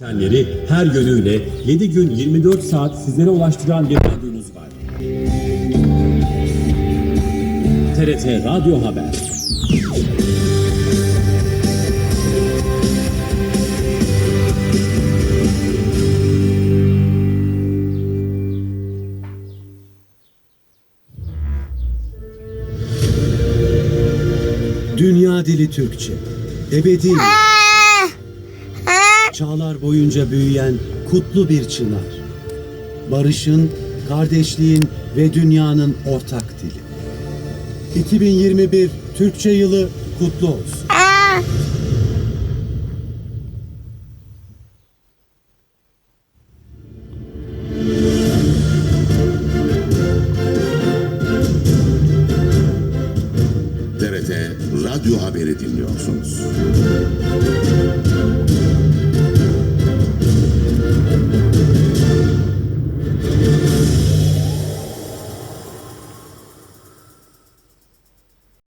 Senleri her yönüyle 7 gün 24 saat sizlere ulaştıran bir radyomuz var. TRT Radyo Haber. Dünya dili Türkçe. Ebedi çağlar boyunca büyüyen kutlu bir çınar. Barışın, kardeşliğin ve dünyanın ortak dili. 2021 Türkçe yılı kutlu olsun. TRT Radyo Haberi dinliyorsunuz.